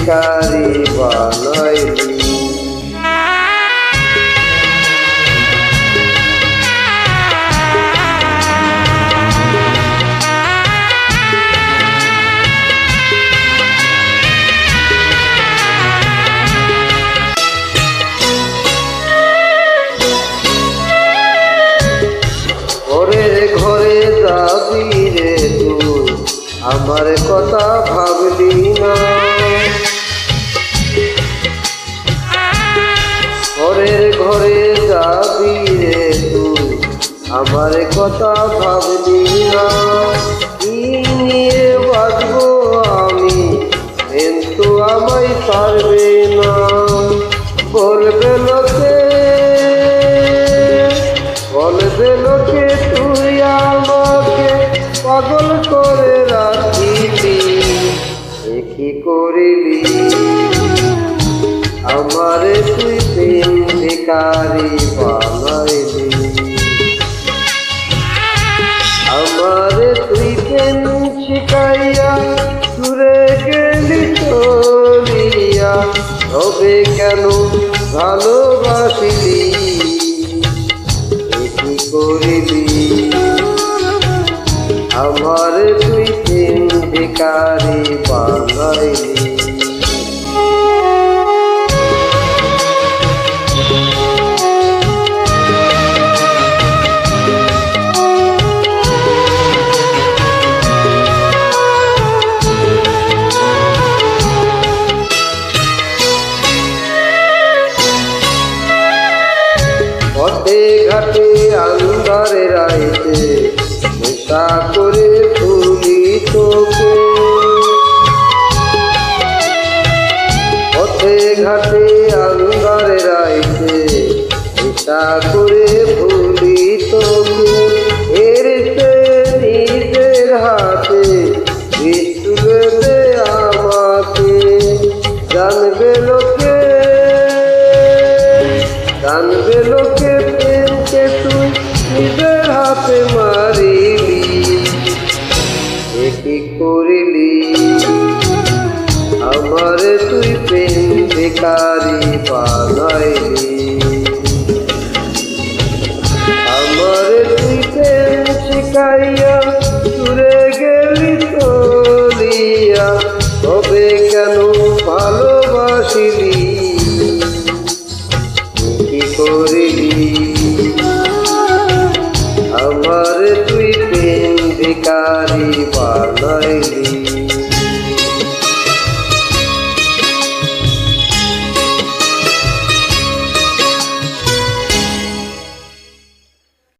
ভিকারি বানাইলি ঘরে ঘরে যাবি রে তুই আমার কথা ভাবলি না। ঘরে যাবি রে তুই আমার কথা ভাবলি না। কি নিয়ে বাঁচবো আমি? কিন্তু আমায় পারবে না। বলবে লোকে বলবে লোকে, তুই আমাকে পাগল করে এ কি করিলি? আমারে ভিকারি বানাইলি। আমারে তুই প্রেম শিখাইয়া দূরে গেলি চলিয়া? তবে কেন ভালোবাসিলি? কি করিলি? আমার তুই প্রেম ভিকারি বানাইলি। আন্দারে রাইতে নেশা করে ভুলি তোকে সে নিজের হাতে বিষ্ণু দে আমাকে জানবে লোকে জানবে লোকে প্রেমকে তুই নিজের হাতে মারিলি, এ কি করিলি? আমারে তুই প্রেম বেকারি বানাইলি। আমারে তুই প্রেম শিখাইয়া সুরে গেলি তোলিয়া। তবে কেন ভালোবাসিলি?